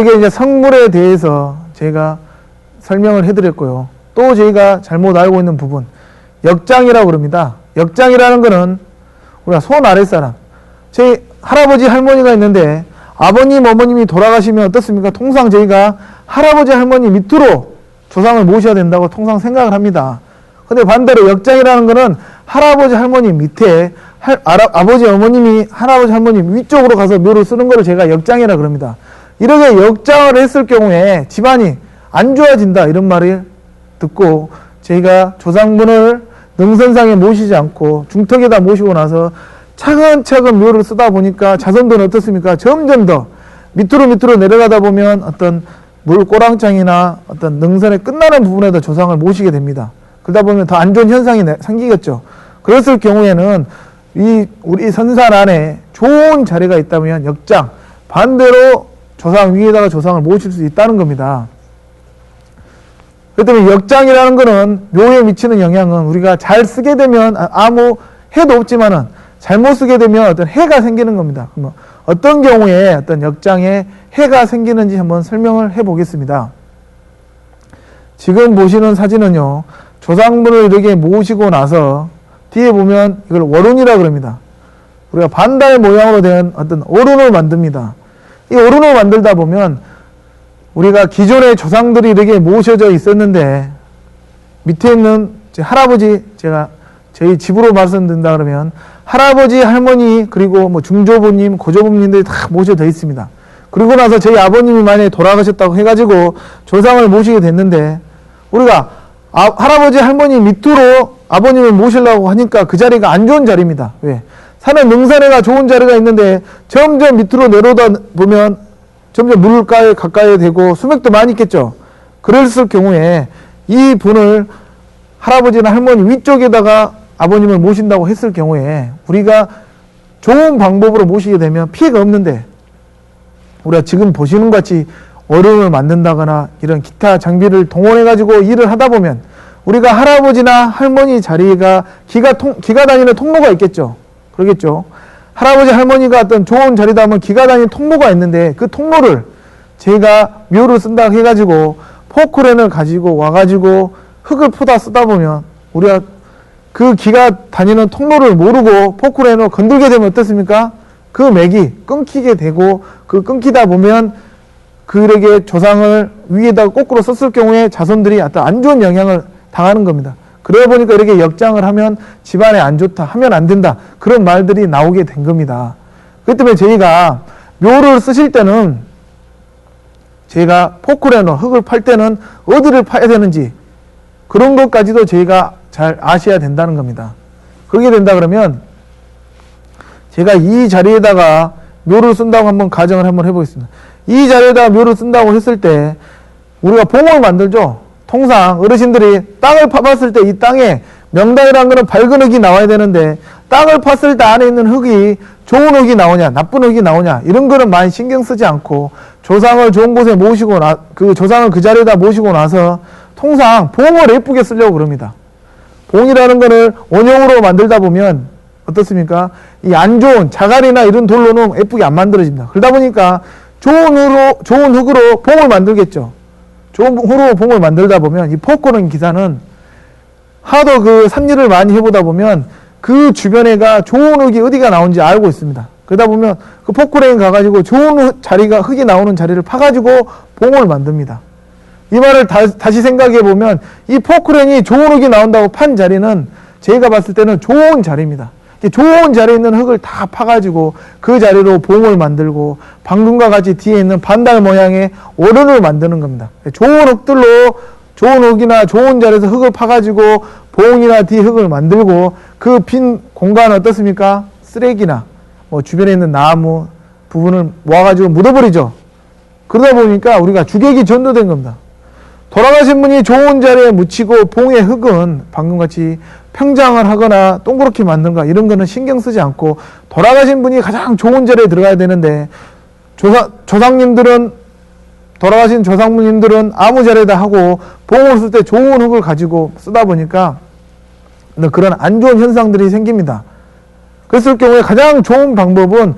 이렇게 이제 성물에 대해서 제가 설명을 해드렸고요. 또 저희가 잘못 알고 있는 부분, 역장이라고 그럽니다. 역장이라는 거는 우리가 손 아랫사람, 제 할아버지 할머니가 있는데 아버님 어머님이 돌아가시면 어떻습니까? 통상 저희가 할아버지 할머니 밑으로 조상을 모셔야 된다고 통상 생각을 합니다. 근데 반대로 역장이라는 거는 할아버지 할머니 밑에 할, 아버지 어머님이 할아버지 할머니 위쪽으로 가서 묘를 쓰는 거를 제가 역장이라 그럽니다. 이렇게 역장을 했을 경우에 집안이 안 좋아진다 이런 말을 듣고 저희가 조상분을 능선상에 모시지 않고 중턱에다 모시고 나서 차근차근 묘를 쓰다 보니까 자손들은 어떻습니까? 점점 더 밑으로 밑으로 내려가다 보면 어떤 물꼬랑장이나 어떤 능선의 끝나는 부분에도 조상을 모시게 됩니다. 그러다 보면 더 안 좋은 현상이 내- 생기겠죠. 그랬을 경우에는 이 우리 선산 안에 좋은 자리가 있다면 역장 반대로 조상 위에다가 조상을 모실 수 있다는 겁니다. 그렇기 때문에 역장이라는 거는 묘에 미치는 영향은 우리가 잘 쓰게 되면 아- 아무 해도 없지만은 잘못 쓰게 되면 어떤 해가 생기는 겁니다. 그러면 어떤 경우에 어떤 역장에 해가 생기는지 한번 설명을 해 보겠습니다. 지금 보시는 사진은요, 조상분을 이렇게 모시고 나서 뒤에 보면 이걸 월운이라 그럽니다. 우리가 반달 모양으로 된 어떤 오른을 만듭니다. 이 오른을 만들다 보면 우리가 기존의 조상들이 이렇게 모셔져 있었는데 밑에 있는 제 할아버지 제가 저희 집으로 말씀드린다 그러면 할아버지 할머니 그리고 뭐 중조부님 고조부님들이 다 모셔져 있습니다. 그리고 나서 저희 아버님이 만약에 돌아가셨다고 해가지고 조상을 모시게 됐는데 우리가 아- 할아버지 할머니 밑으로 아버님을 모시려고 하니까 그 자리가 안 좋은 자리입니다. 왜? 산에 능선에가 좋은 자리가 있는데 점점 밑으로 내려다 보면 점점 물가에 가까이 되고 수맥도 많이 있겠죠. 그랬을 경우에 이 분을 할아버지나 할머니 위쪽에다가 아버님을 모신다고 했을 경우에 우리가 좋은 방법으로 모시게 되면 피해가 없는데 우리가 지금 보시는 것 같이 얼음을 만든다거나 이런 기타 장비를 동원해 가지고 일을 하다 보면 우리가 할아버지나 할머니 자리가 기가 통, 기가 다니는 통로가 있겠죠. 그러겠죠. 할아버지 할머니가 어떤 좋은 자리다 하면 기가 다니는 통로가 있는데 그 통로를 제가 묘를 쓴다고 해가지고 포크렌을 가지고 와가지고 흙을 퍼다 쓰다 보면 우리가 그 기가 다니는 통로를 모르고 포크렌으로 건들게 되면 어떻습니까? 그 맥이 끊기게 되고 그 끊기다 보면 그에게 조상을 위에다가 거꾸로 썼을 경우에 자손들이 어떤 안 좋은 영향을 당하는 겁니다. 그러다 보니까 이렇게 역장을 하면 집안에 안 좋다, 하면 안 된다. 그런 말들이 나오게 된 겁니다. 그렇기 때문에 저희가 묘를 쓰실 때는 저희가 포크레너 흙을 팔 때는 어디를 파야 되는지 그런 것까지도 저희가 잘 아셔야 된다는 겁니다. 그렇게 된다 그러면 제가 이 자리에다가 묘를 쓴다고 한번 가정을 한번 해보겠습니다. 이 자리에다가 묘를 쓴다고 했을 때 우리가 봉을 만들죠. 통상 어르신들이 땅을 파봤을 때 이 땅에 명당이라는 거는 밝은 흙이 나와야 되는데 땅을 팠을 때 안에 있는 흙이 좋은 흙이 나오냐 나쁜 흙이 나오냐 이런 거는 많이 신경 쓰지 않고 조상을 좋은 곳에 모시고 나, 그 조상을 그 자리에다 모시고 나서 통상 봉을 예쁘게 쓰려고 그럽니다. 봉이라는 거를 원형으로 만들다 보면 어떻습니까? 이 안 좋은 자갈이나 이런 돌로는 예쁘게 안 만들어집니다. 그러다 보니까 좋은 흙으로, 좋은 흙으로 봉을 만들겠죠. 좋은 흙으로 봉을 만들다 보면 이 포크는 기사는 하도 그 산일을 많이 해보다 보면 그 주변에가 좋은 흙이 어디가 나오는지 알고 있습니다. 그러다 보면 그 포크레인 가가지고 좋은 흙- 자리가 흙이 나오는 자리를 파가지고 봉을 만듭니다. 이 말을 다, 시 생각해 보면 이 포크레인이 좋은 흙이 나온다고 판 자리는 제가 봤을 때는 좋은 자리입니다. 좋은 자리에 있는 흙을 다 파가지고 그 자리로 봉을 만들고 방금과 같이 뒤에 있는 반달 모양의 오른을 만드는 겁니다. 좋은 흙들로 좋은 흙이나 좋은 자리에서 흙을 파가지고 봉이나 뒤 흙을 만들고 그 빈 공간 어떻습니까? 쓰레기나 뭐 주변에 있는 나무 부분을 모아가지고 묻어버리죠. 그러다 보니까 우리가 주객이 전도된 겁니다. 돌아가신 분이 좋은 자리에 묻히고 봉의 흙은 방금같이 평장을 하거나 동그랗게 만든가 이런 거는 신경 쓰지 않고 돌아가신 분이 가장 좋은 자리에 들어가야 되는데 조상, 조상님들은 돌아가신 조상님들은 아무 자리에다 하고 봉을 쓸 때 좋은 흙을 가지고 쓰다 보니까 그런 안 좋은 현상들이 생깁니다. 그랬을 경우에 가장 좋은 방법은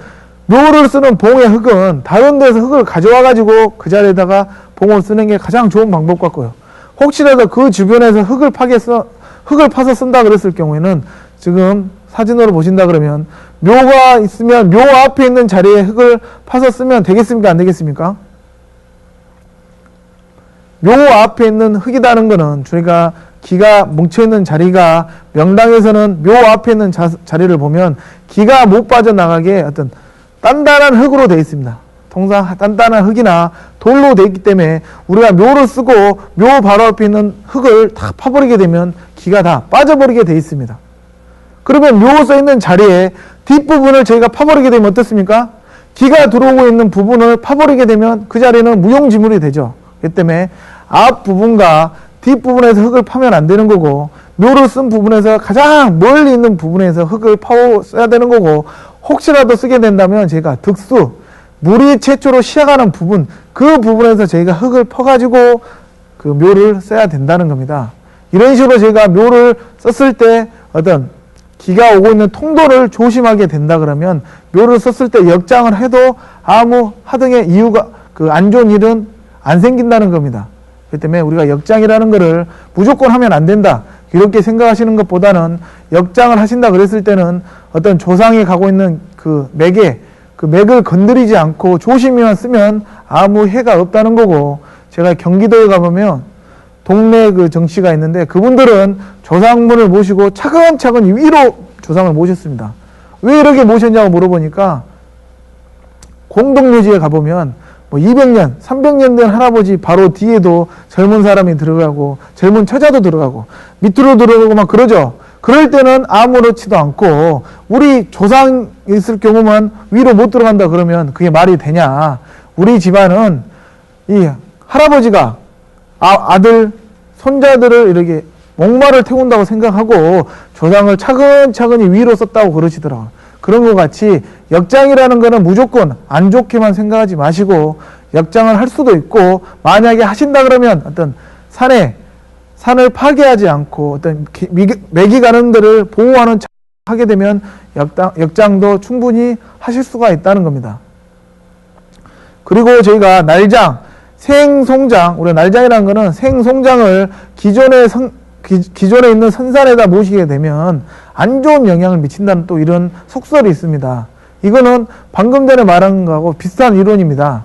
묘를 쓰는 봉의 흙은 다른 데서 흙을 가져와 가지고 그 자리에다가 봉을 쓰는 게 가장 좋은 방법 같고요. 혹시라도 그 주변에서 흙을 써 흙을 파서 쓴다 그랬을 경우에는 지금 사진으로 보신다 그러면 묘가 있으면 묘 앞에 있는 자리에 흙을 파서 쓰면 되겠습니까? 안 되겠습니까? 묘 앞에 있는 흙이라는 거는 저희가 기가 뭉쳐있는 자리가 명당에서는 묘 앞에 있는 자, 자리를 보면 기가 못 빠져나가게 어떤 단단한 흙으로 되어 있습니다. 통상 단단한 흙이나 돌로 되어 있기 때문에 우리가 묘를 쓰고 묘 바로 앞에 있는 흙을 다 파버리게 되면 기가 다 빠져버리게 되어 있습니다. 그러면 묘 써 있는 자리에 뒷부분을 저희가 파버리게 되면 어떻습니까? 기가 들어오고 있는 부분을 파버리게 되면 그 자리는 무용지물이 되죠. 그렇기 때문에 앞부분과 뒷부분에서 흙을 파면 안 되는 거고 묘를 쓴 부분에서 가장 멀리 있는 부분에서 흙을 파고 써야 되는 거고 혹시라도 쓰게 된다면 제가 득수 물이 최초로 시작하는 부분 그 부분에서 저희가 흙을 퍼가지고 그 묘를 써야 된다는 겁니다. 이런 식으로 저희가 묘를 썼을 때 어떤 기가 오고 있는 통도를 조심하게 된다 그러면 묘를 썼을 때 역장을 해도 아무 하등의 이유가 그 안 좋은 일은 안 생긴다는 겁니다. 그렇기 때문에 우리가 역장이라는 것을 무조건 하면 안 된다. 이렇게 생각하시는 것보다는 역장을 하신다 그랬을 때는 어떤 조상이 가고 있는 그 맥에 그 맥을 건드리지 않고 조심히만 쓰면 아무 해가 없다는 거고 제가 경기도에 가보면 동네 그 정씨가 있는데 그분들은 조상분을 모시고 차근차근 위로 조상을 모셨습니다. 왜 이렇게 모셨냐고 물어보니까 공동묘지에 가보면 뭐 200년, 300년 된 할아버지 바로 뒤에도 젊은 사람이 들어가고 젊은 처자도 들어가고 밑으로 들어가고 막 그러죠. 그럴 때는 아무렇지도 않고 우리 조상 있을 경우만 위로 못 들어간다 그러면 그게 말이 되냐. 우리 집안은 이 할아버지가 아, 아들, 손자들을 이렇게 목마를 태운다고 생각하고 조상을 차근차근히 위로 썼다고 그러시더라고요. 그런 것 같이 역장이라는 거는 무조건 안 좋게만 생각하지 마시고 역장을 할 수도 있고 만약에 하신다 그러면 어떤 산에 산을 파괴하지 않고 어떤 기- 미- 맥이 가는 데를 보호하는 차- 하게 되면 역장, 역장도 충분히 하실 수가 있다는 겁니다. 그리고 저희가 날장, 생송장, 우리가 날장이라는 거는 생송장을 기존의 성, 기, 기존에 있는 선산에다 모시게 되면 안 좋은 영향을 미친다는 또 이런 속설이 있습니다. 이거는 방금 전에 말한 거하고 비슷한 이론입니다.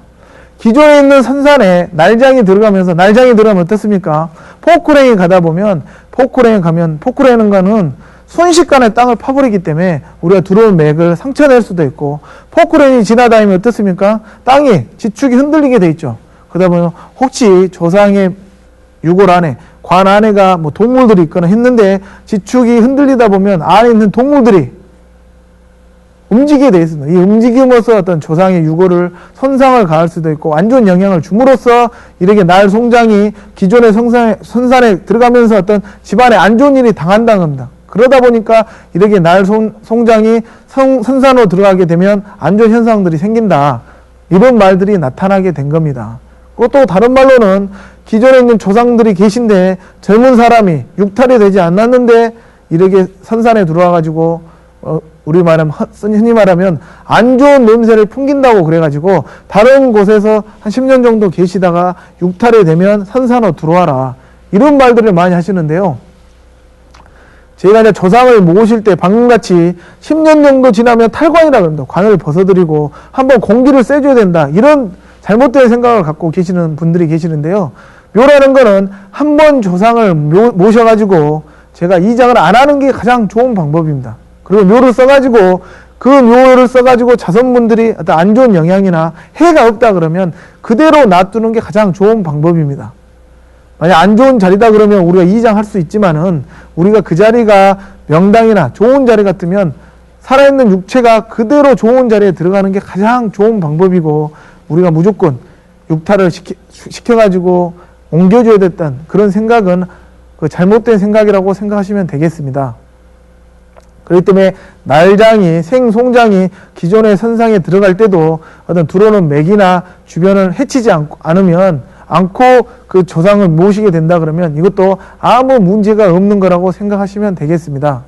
기존에 있는 선산에 날장이 들어가면서 날장이 들어가면 어떻습니까? 포크레인 가다 보면 포크레인 가면 포크레인 가는 순식간에 땅을 파버리기 때문에 우리가 들어온 맥을 상처낼 수도 있고 포크레인이 지나다니면 어떻습니까? 땅이 지축이 흔들리게 돼 있죠. 그러다 보면 혹시 조상의 유골 안에 관 안에가 뭐 동물들이 있거나 했는데 지축이 흔들리다 보면 안에 있는 동물들이 움직이게 되어 있습니다. 이 움직임으로써 어떤 조상의 유골을 손상을 가할 수도 있고 안 좋은 영향을 줌으로써 이렇게 날 송장이 기존의 성산에, 선산에 들어가면서 어떤 집안에 안 좋은 일이 당한다는 겁니다. 그러다 보니까 이렇게 날 송, 송장이 성, 선산으로 들어가게 되면 안 좋은 현상들이 생긴다. 이런 말들이 나타나게 된 겁니다. 또 다른 말로는 기존에 있는 조상들이 계신데 젊은 사람이 육탈이 되지 않았는데 이렇게 선산에 들어와 가지고 어, 우리 말하면 허- 흔히 말하면 안 좋은 냄새를 풍긴다고 그래가지고 다른 곳에서 한 10년 정도 계시다가 육탈이 되면 선산으로 들어와라 이런 말들을 많이 하시는데요. 저희가 이제 조상을 모실 때 방금같이 10년 정도 지나면 탈관이라 그럽니다. 관을 벗어드리고 한번 공기를 쐬줘야 된다. 이런 잘못된 생각을 갖고 계시는 분들이 계시는데요. 묘라는 거는 한 번 조상을 묘- 모셔가지고 제가 이장을 안 하는 게 가장 좋은 방법입니다. 그리고 묘를 써가지고 그 묘를 써가지고 자손분들이 어떤 안 좋은 영향이나 해가 없다 그러면 그대로 놔두는 게 가장 좋은 방법입니다. 만약 안 좋은 자리다 그러면 우리가 이장할 수 있지만은 우리가 그 자리가 명당이나 좋은 자리 같으면 살아있는 육체가 그대로 좋은 자리에 들어가는 게 가장 좋은 방법이고 우리가 무조건 육탈을 시키, 시켜가지고 옮겨줘야 됐던 그런 생각은 그 잘못된 생각이라고 생각하시면 되겠습니다. 그렇기 때문에 날장이 생송장이 기존의 선상에 들어갈 때도 어떤 들어오는 맥이나 주변을 해치지 않, 않으면 않고 그 조상을 모시게 된다 그러면 이것도 아무 문제가 없는 거라고 생각하시면 되겠습니다.